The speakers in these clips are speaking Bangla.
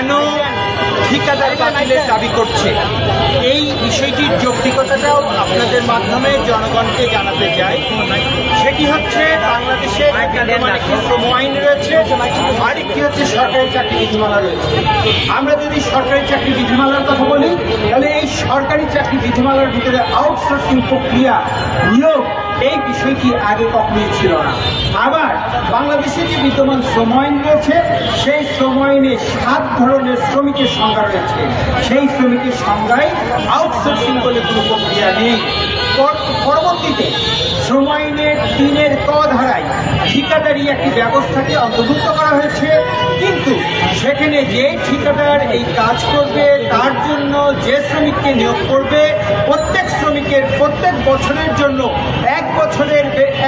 কেন ঠিকাদার বাতিলের দাবি করছে? এই বিষয়টির যৌক্তিকতাটাও আপনাদের মাধ্যমে জনগণকে জানাতে চাই। সেটি হচ্ছে বাংলাদেশে একটি শ্রম আইন রয়েছে আরেকটি হচ্ছে সরকারি চাকরি বিধিমালা রয়েছে। আমরা যদি সরকারি চাকরি বিধিমালার কথা বলি তাহলে এই সরকারি চাকরি বিধিমালার ভিতরে আউটসোর্সিং প্রক্রিয়া নিয়োগ এই বিষয়টি আগে কখনোই ছিল না। আবার বাংলাদেশে যে বিদ্যমান শ্রম আইন রয়েছে, সেই শ্রম আইনে সাত ধরনের শ্রমিকের সংজ্ঞা রয়েছে। সেই শ্রমিকের সংজ্ঞায় আউটসোর্সিং বলে কোনো প্রক্রিয়া নেই। পর- পরবর্তীতে শ্রম আইনের তিনের ক ধারায় ঠিকাদারি একটি ব্যবস্থাকে অন্তর্ভুক্ত করা হয়েছে। কিন্তু সেখানে যে ঠিকাদার এই কাজ করবে, তার জন্য যে শ্রমিককে নিয়োগ করবে, প্রত্যেক শ্রমিকের প্রত্যেক বছরের জন্য এক বছরের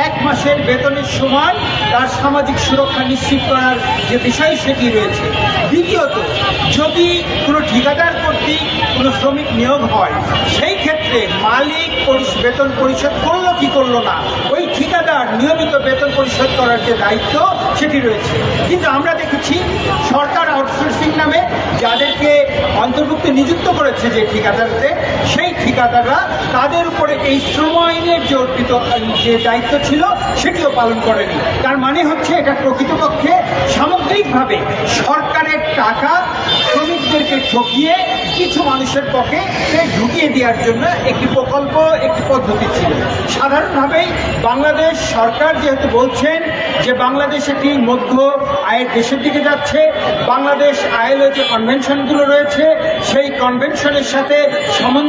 এক মাসের বেতনের সমান তার সামাজিক সুরক্ষা নিশ্চিত করার যে বিষয় সেটি রয়েছে। দ্বিতীয়ত, যদি কোনো ঠিকাদার কর্তৃক কোনো শ্রমিক নিয়োগ হয়, সেই ক্ষেত্রে মালিক বেতন পরিশোধ করল কি করল না? ওই ঠিকাদার নিয়মিত বেতন পরিশোধ করার যে দায়িত্ব, সেটি রয়েছে। কিন্তু আমরা দেখেছি সরকার আউটসোর্সিং নামে যাদেরকে অন্তর্ভুক্ত নিযুক্ত করেছে যে ঠিকাদারতে সেই ঠিকাদাররা তাদের উপরে এই শ্রম আইনের যে অর্পিত যে দায়িত্ব ছিল, সেটিও পালন করেনি। তার মানে হচ্ছে এটা প্রকৃতপক্ষে সামগ্রিকভাবে সরকারের টাকা শ্রমিকদেরকে ঠকিয়ে কিছু মানুষের পক্ষে ঢুকিয়ে দেওয়ার জন্য একটি প্রকল্প, একটি পদ্ধতি ছিল। সাধারণভাবেই বাংলাদেশ সরকার যেহেতু বলছেন যে বাংলাদেশ একটি মধ্য আয়ের দেশের দিকে যাচ্ছে, বাংলাদেশ আইএলও যে কনভেনশনগুলো রয়েছে, সেই কনভেনশনের সাথে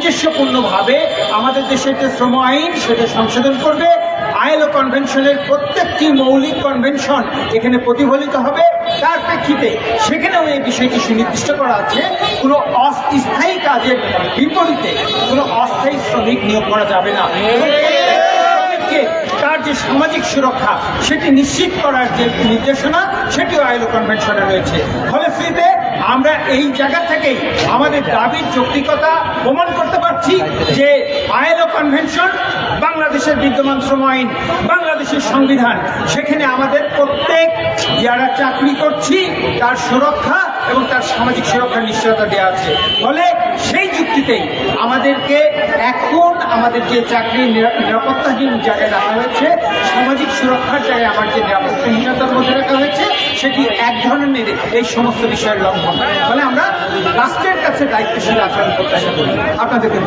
সামঞ্জস্যপূর্ণভাবে আমাদের দেশের যে শ্রম আইন, সেটা সংশোধন করবে। আইএলও কনভেনশনের প্রত্যেকটি মৌলিক কনভেনশন এখানে প্রতিফলিত হবে। তার প্রেক্ষিতে সেখানেও এই বিষয়টি সুনির্দিষ্ট করা আছে। কোনো অস্থায়ী কাজের বিপরীতে কোনো অস্থায়ী শ্রমিক নিয়োগ করা যাবে না। তার যে সামাজিক সুরক্ষা, সেটি নিশ্চিত করার যে নির্দেশনা, সেটিও আইলো কনভেনশনে রয়েছে। ফলশ্রুতিতে আমরা এই জায়গা থেকে আমাদের দাবির যৌক্তিকতা প্রমাণ করতে পারছি যে আইলো কনভেনশন, বাংলাদেশের বিদ্যমান শ্রম আইন বাংলাদেশের সংবিধান, সেখানে আমাদের প্রত্যেক যারা চাকরি করছি, তার সুরক্ষা এবং তার সামাজিক সুরক্ষার নিশ্চয়তা দেওয়া আছে। ফলে সেই যুক্তিতেই আমাদেরকে এখন আমাদের যে চাকরি নিরা- নিরাপত্তাহীন জায়গায় রাখা হয়েছে, সামাজিক সুরক্ষার জায়গায় আমার যে নিরাপত্তাহীনতার মধ্যে রাখা হয়েছে, সেটি এক ধরনের এই সমস্ত বিষয়ের লঙ্ঘন। ফলে আমরা রাষ্ট্রের কাছে দায়িত্বশীল আচরণ প্রত্যাশা করি। আপনাদেরকে